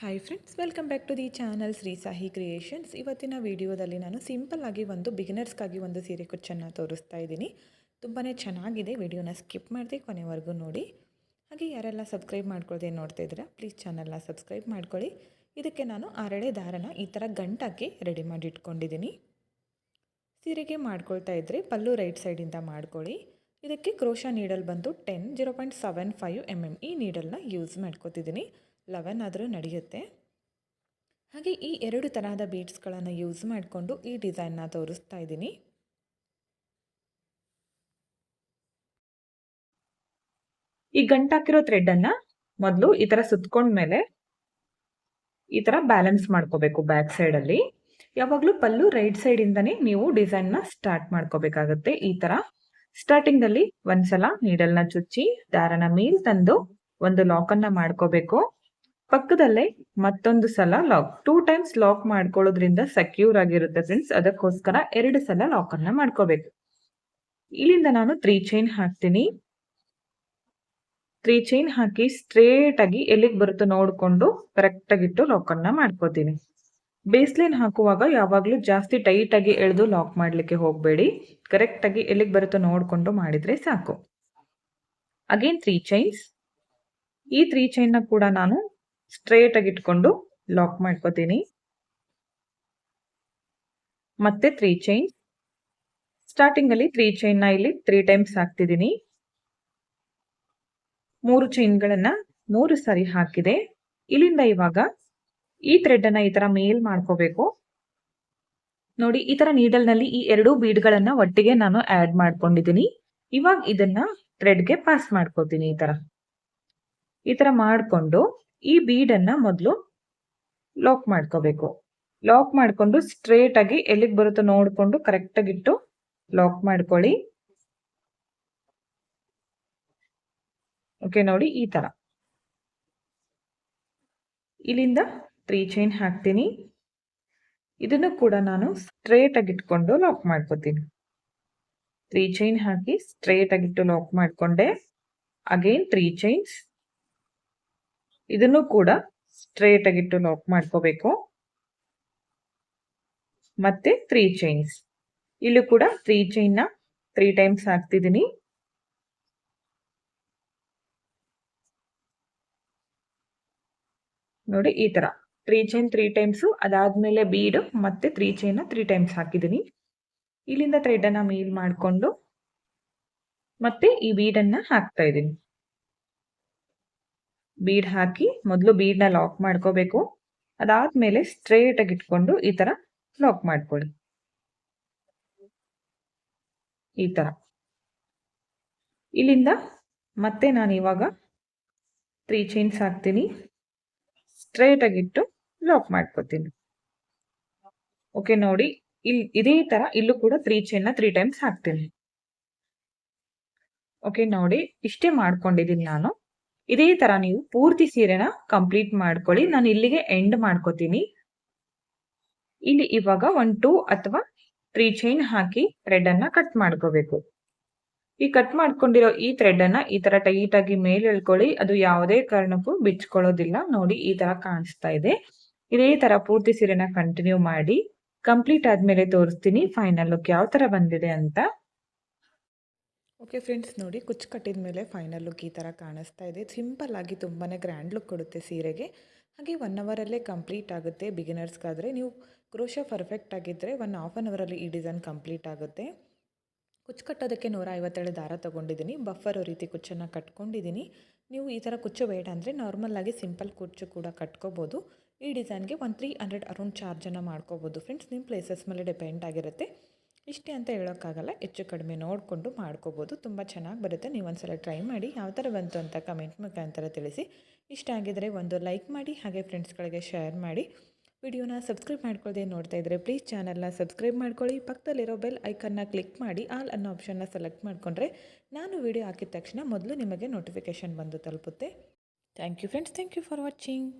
Hi friends welcome back to the channel Shri Sahi creations ಇವತ್ತಿನ ವಿಡಿಯೋದಲ್ಲಿ ನಾನು simple ಆಗಿ ಒಂದು ಬಿಗಿನರ್ಸ್ಗಾಗಿ ಒಂದು ಸೀರೆ ಕುಚ್ಚನ್ನು ತೋರಿಸ್ತಾ ಇದ್ದೀನಿ. ತುಂಬಾ ಚೆನ್ನಾಗಿದೆ, ವಿಡಿಯೋನ ಸ್ಕಿಪ್ ಮಾಡಿದೆ ಕೊನೆವರೆಗೂ ನೋಡಿ. ಹಾಗೆ ಯಾರೆಲ್ಲ ಸಬ್ಸ್ಕ್ರೈಬ್ ಮಾಡ್ಕೊಳ್ಳದೆ ನೋಡ್ತಾ ಇದ್ದೀರಾ ಪ್ಲೀಸ್ ಚಾನಲ್ನ ಸಬ್ಸ್ಕ್ರೈಬ್ ಮಾಡ್ಕೊಳ್ಳಿ. ಇದಕ್ಕೆ ನಾನು ಆರಳೆ ದಾರನ ಈ ಥರ ಗಂಟಾಕಿ ರೆಡಿ ಮಾಡಿ ಇಟ್ಕೊಂಡಿದ್ದೀನಿ. ಸೀರೆಗೆ ಮಾಡ್ಕೊಳ್ತಾ ಇದ್ದರೆ ಪಲ್ಲು ರೈಟ್ ಸೈಡಿಂದ ಮಾಡ್ಕೊಳ್ಳಿ. ಇದಕ್ಕೆ ಕ್ರೋಶ ನೀಡಲ್ ಬಂದು ten zero point seven five M M ಈ ನೀಡಲ್ನ ಯೂಸ್ ಮಾಡ್ಕೋತಿದ್ದೀನಿ. ಲೆವೆನ್ ಆದರೂ ನಡೆಯುತ್ತೆ. ಹಾಗೆ ಈ ಎರಡು ತರಹದ ಬೀಡ್ಸ್ಗಳನ್ನು ಯೂಸ್ ಮಾಡಿಕೊಂಡು ಈ ಡಿಸೈನ್ನ ತೋರಿಸ್ತಾ ಇದ್ದೀನಿ. ಈ ಗಂಟಾಕಿರೋ ಥ್ರೆಡ್ಡನ್ನು ಮೊದಲು ಈ ಥರ ಸುತ್ಕೊಂಡ್ಮೇಲೆ ಈ ಥರ ಬ್ಯಾಲೆನ್ಸ್ ಮಾಡ್ಕೋಬೇಕು ಬ್ಯಾಕ್ ಸೈಡಲ್ಲಿ. ಯಾವಾಗಲೂ ಪಲ್ಲು ರೈಟ್ ಸೈಡಿಂದನೇ ನೀವು ಡಿಸೈನ್ನ ಸ್ಟಾರ್ಟ್ ಮಾಡ್ಕೋಬೇಕಾಗುತ್ತೆ. ಈ ಥರ ಸ್ಟಾರ್ಟಿಂಗಲ್ಲಿ ಒಂದ್ಸಲ ನೀಡಲ್ನ ಚುಚ್ಚಿ, ದಾರನ ಮೇಲ್ ತಂದು ಒಂದು ಲಾಕನ್ನು ಮಾಡ್ಕೋಬೇಕು. ಪಕ್ಕದಲ್ಲೇ ಮತ್ತೊಂದು ಸಲ ಲಾಕ್ ಟೂ ಟೈಮ್ಸ್ ಲಾಕ್ ಮಾಡ್ಕೊಳ್ಳೋದ್ರಿಂದ ಸೆಕ್ಯೂರ್ ಆಗಿರುತ್ತೆ ಫ್ರೆಂಡ್ಸ್ ಅದಕ್ಕೋಸ್ಕರ ಎರಡು ಸಲ ಲಾಕ್ ಅನ್ನ ಮಾಡ್ಕೋಬೇಕು. ಇಲ್ಲಿಂದ ನಾನು ತ್ರೀ ಚೈನ್ ಹಾಕ್ತೀನಿ. ತ್ರೀ ಚೈನ್ ಹಾಕಿ ಸ್ಟ್ರೇಟ್ ಆಗಿ ಎಲ್ಲಿಗೆ ಬರುತ್ತೋ ನೋಡಿಕೊಂಡು ಕರೆಕ್ಟ್ ಆಗಿಟ್ಟು ಲಾಕ್ ಅನ್ನ ಮಾಡ್ಕೋತೀನಿ. ಬೇಸ್ಲೈನ್ ಹಾಕುವಾಗ ಯಾವಾಗಲೂ ಜಾಸ್ತಿ ಟೈಟ್ ಆಗಿ ಎಳೆದು ಲಾಕ್ ಮಾಡಲಿಕ್ಕೆ ಹೋಗಬೇಡಿ. ಕರೆಕ್ಟ್ ಆಗಿ ಎಲ್ಲಿಗೆ ಬರುತ್ತೋ ನೋಡಿಕೊಂಡು ಮಾಡಿದ್ರೆ ಸಾಕು. ಅಗೇನ್ ತ್ರೀ ಚೈನ್ಸ್ ಈ ತ್ರೀ ಚೈನ್ನ ಕೂಡ ನಾನು ಸ್ಟ್ರೇಟ್ ಆಗಿ ಇಟ್ಕೊಂಡು ಲಾಕ್ ಮಾಡ್ಕೋತೀನಿ. ಮತ್ತೆ ತ್ರೀ ಚೈನ್ ಸ್ಟಾರ್ಟಿಂಗ್ ಅಲ್ಲಿ ತ್ರೀ ಚೈನ್ನ ಇಲ್ಲಿ ತ್ರೀ ಟೈಮ್ಸ್ ಹಾಕ್ತಿದ್ದೀನಿ. ಮೂರು ಚೈನ್ಗಳನ್ನ ಮೂರು ಸಾರಿ ಹಾಕಿದೆ. ಇಲ್ಲಿಂದ ಇವಾಗ ಈ ಥ್ರೆಡ್ ಅನ್ನ ಈ ತರ ಮೇಲ್ ಮಾಡ್ಕೋಬೇಕು. ನೋಡಿ, ಈ ತರ ನೀಡಲ್ನಲ್ಲಿ ಈ ಎರಡು ಬೀಡ್ಗಳನ್ನ ಒಟ್ಟಿಗೆ ನಾನು ಆಡ್ ಮಾಡ್ಕೊಂಡಿದ್ದೀನಿ. ಇವಾಗ ಇದನ್ನ ಥ್ರೆಡ್ಗೆ ಪಾಸ್ ಮಾಡ್ಕೋತೀನಿ ಈ ತರ. ಈ ತರ ಮಾಡಿಕೊಂಡು ಈ ಬೀಡನ್ನು ಮೊದಲು ಲಾಕ್ ಮಾಡ್ಕೋಬೇಕು. ಲಾಕ್ ಮಾಡಿಕೊಂಡು ಸ್ಟ್ರೇಟ್ ಆಗಿ ಎಲ್ಲಿಗೆ ಬರುತ್ತೋ ನೋಡಿಕೊಂಡು ಕರೆಕ್ಟಾಗಿ ಇಟ್ಟು ಲಾಕ್ ಮಾಡ್ಕೊಳ್ಳಿ. ಓಕೆ ನೋಡಿ ಈ ತರ. ಇಲ್ಲಿಂದ ತ್ರೀ ಚೈನ್ ಹಾಕ್ತೀನಿ. ಇದನ್ನು ಕೂಡ ನಾನು ಸ್ಟ್ರೇಟ್ ಆಗಿ ಇಟ್ಕೊಂಡು ಲಾಕ್ ಮಾಡ್ಕೋತೀನಿ. ತ್ರೀ ಚೈನ್ ಹಾಕಿ ಸ್ಟ್ರೇಟ್ ಆಗಿಟ್ಟು ಲಾಕ್ ಮಾಡಿಕೊಂಡೆ. ಅಗೇನ್ ತ್ರೀ ಚೈನ್ಸ್ ಇದನ್ನು ಕೂಡ ಸ್ಟ್ರೇಟ್ ಆಗಿಟ್ಟು ಲಾಕ್ ಮಾಡ್ಕೋಬೇಕು. ಮತ್ತೆ ತ್ರೀ ಚೈನ್ಸ್ ಇಲ್ಲೂ ಕೂಡ ತ್ರೀ ಚೈನ್ನ ತ್ರೀ ಟೈಮ್ಸ್ ಹಾಕ್ತಿದ್ದೀನಿ. ನೋಡಿ ಈ ತರ. ತ್ರೀ ಚೈನ್ ತ್ರೀ ಟೈಮ್ಸ್ ಅದಾದ್ಮೇಲೆ ಬೀಡ್ ಮತ್ತೆ ತ್ರೀ ಚೈನ್ ತ್ರೀ ಟೈಮ್ಸ್ ಹಾಕಿದ್ದೀನಿ. ಇಲ್ಲಿಂದ ಥ್ರೆಡ್ ಅನ್ನ ಮೇಲ್ ಮಾಡಿಕೊಂಡು ಮತ್ತೆ ಈ ಬೀಡನ್ನ ಹಾಕ್ತಾ ಇದ್ದೀನಿ. ಬೀಡ್ ಹಾಕಿ ಮೊದಲು ಬೀಡ್ನ ಲಾಕ್ ಮಾಡ್ಕೋಬೇಕು. ಅದಾದ್ಮೇಲೆ ಸ್ಟ್ರೇಟ್ ಆಗಿ ಇಟ್ಕೊಂಡು ಈ ತರ ಲಾಕ್ ಮಾಡ್ಕೊಳ್ಳಿ. ಈ ತರ. ಇಲ್ಲಿಂದ ಮತ್ತೆ ನಾನು ಇವಾಗ ತ್ರೀ ಚೈನ್ಸ್ ಹಾಕ್ತೀನಿ. ಸ್ಟ್ರೇಟ್ ಆಗಿಟ್ಟು ಲಾಕ್ ಮಾಡ್ಕೋತೀನಿ. ಓಕೆ ನೋಡಿ ಇಲ್ಲಿ ಇದೇ ತರ ಇಲ್ಲೂ ಕೂಡ ತ್ರೀ ಚೈನ್ನ ತ್ರೀ ಟೈಮ್ಸ್ ಹಾಕ್ತೀನಿ. ಓಕೆ ನೋಡಿ, ಇಷ್ಟೇ ಮಾಡ್ಕೊಂಡಿದ್ದೀನಿ ನಾನು. ಇದೇ ತರ ನೀವು ಪೂರ್ತಿ ಸೀರೆನ ಕಂಪ್ಲೀಟ್ ಮಾಡ್ಕೊಳ್ಳಿ. ನಾನು ಇಲ್ಲಿಗೆ ಎಂಡ್ ಮಾಡ್ಕೋತೀನಿ. ಇಲ್ಲಿ ಇವಾಗ ಒನ್ ಟೂ ಅಥವಾ ತ್ರೀ ಚೈನ್ ಹಾಕಿ ಥ್ರೆಡ್ ಅನ್ನ ಕಟ್ ಮಾಡ್ಕೋಬೇಕು. ಈ ಕಟ್ ಮಾಡ್ಕೊಂಡಿರೋ ಈ ಥ್ರೆಡ್ ಅನ್ನ ಈ ತರ ಟೈಟ್ ಆಗಿ ಮೇಲೆ ಎಳ್ಕೊಳ್ಳಿ. ಅದು ಯಾವುದೇ ಕಾರಣಕ್ಕೂ ಬಿಚ್ಕೊಳ್ಳೋದಿಲ್ಲ. ನೋಡಿ ಈ ತರ ಕಾಣಿಸ್ತಾ ಇದೆ. ಇದೇ ತರ ಪೂರ್ತಿ ಸೀರೆನ ಕಂಟಿನ್ಯೂ ಮಾಡಿ ಕಂಪ್ಲೀಟ್ ಆದ್ಮೇಲೆ ತೋರಿಸ್ತೀನಿ ಫೈನಲ್ ಲುಕ್ ಯಾವ ತರ ಬಂದಿದೆ ಅಂತ. ಓಕೆ ಫ್ರೆಂಡ್ಸ್ ನೋಡಿ, ಕುಚ್ಚು ಕಟ್ಟಿದ ಮೇಲೆ ಫೈನಲ್ ಲುಕ್ ಈ ಥರ ಕಾಣಿಸ್ತಾ ಇದೆ. ಸಿಂಪಲ್ ಆಗಿ ತುಂಬಾ ಗ್ರ್ಯಾಂಡ್ ಲುಕ್ ಕೊಡುತ್ತೆ ಸೀರೆಗೆ. ಹಾಗೆ ಒನ್ ಅವರಲ್ಲೇ ಕಂಪ್ಲೀಟ್ ಆಗುತ್ತೆ. ಬಿಗಿನರ್ಸ್ಗಾದರೆ ನೀವು ಕ್ರೋಶ ಪರ್ಫೆಕ್ಟ್ ಆಗಿದ್ದರೆ ಒನ್ ಹಾಫ್ ಆನ್ ಅವರಲ್ಲಿ ಈ ಡಿಸೈನ್ ಕಂಪ್ಲೀಟ್ ಆಗುತ್ತೆ. ಕುಚ್ಚು ಕಟ್ಟೋದಕ್ಕೆ ನೂರ ಐವತ್ತೇಳು ದಾರ ತೊಗೊಂಡಿದ್ದೀನಿ. ಬಫರ್ ರೀತಿ ಕುಚ್ಚನ್ನು ಕಟ್ಕೊಂಡಿದ್ದೀನಿ. ನೀವು ಈ ಥರ ಕುಚ್ಚು ಬೇಡ ಅಂದರೆ ನಾರ್ಮಲ್ಲಾಗಿ ಸಿಂಪಲ್ ಕುಚ್ಚು ಕೂಡ ಕಟ್ಕೋಬೋದು. ಈ ಡಿಸೈನ್ಗೆ ಒನ್ ತ್ರೀ ಹಂಡ್ರೆಡ್ ಅರೌಂಡ್ ಚಾರ್ಜನ್ನು ಮಾಡ್ಕೋಬೋದು. ಫ್ರೆಂಡ್ಸ್ ನಿಮ್ಮ ಪ್ಲೇಸಸ್ ಮೇಲೆ ಡಿಪೆಂಡ್ ಆಗಿರುತ್ತೆ. ಇಷ್ಟೇ ಅಂತ ಹೇಳೋಕ್ಕಾಗಲ್ಲ, ಹೆಚ್ಚು ಕಡಿಮೆ ನೋಡಿಕೊಂಡು ಮಾಡ್ಕೋಬೋದು. ತುಂಬ ಚೆನ್ನಾಗಿ ಬರುತ್ತೆ. ನೀವು ಒಂದ್ಸಲ ಟ್ರೈ ಮಾಡಿ, ಯಾವ ಥರ ಬಂತು ಅಂತ ಕಮೆಂಟ್ ಮುಖಾಂತರ ತಿಳಿಸಿ. ಇಷ್ಟ ಆಗಿದರೆ ಒಂದು ಲೈಕ್ ಮಾಡಿ, ಹಾಗೆ ಫ್ರೆಂಡ್ಸ್ಗಳಿಗೆ ಶೇರ್ ಮಾಡಿ. ವಿಡಿಯೋನ ಸಬ್ಸ್ಕ್ರೈಬ್ ಮಾಡ್ಕೊಳ್ಳದೆ ನೋಡ್ತಾ ಇದ್ದರೆ ಪ್ಲೀಸ್ ಚಾನಲ್ನ ಸಬ್ಸ್ಕ್ರೈಬ್ ಮಾಡ್ಕೊಳ್ಳಿ. ಪಕ್ಕದಲ್ಲಿರೋ ಬೆಲ್ ಐಕನ್ನ ಕ್ಲಿಕ್ ಮಾಡಿ, ಆಲ್ ಅನ್ನೋ ಆಪ್ಷನ್ನ ಸೆಲೆಕ್ಟ್ ಮಾಡಿಕೊಂಡ್ರೆ ನಾನು ವಿಡಿಯೋ ಹಾಕಿದ ತಕ್ಷಣ ಮೊದಲು ನಿಮಗೆ ನೋಟಿಫಿಕೇಷನ್ ಬಂದು ತಲುಪುತ್ತೆ. Thank you friends. Thank you for watching.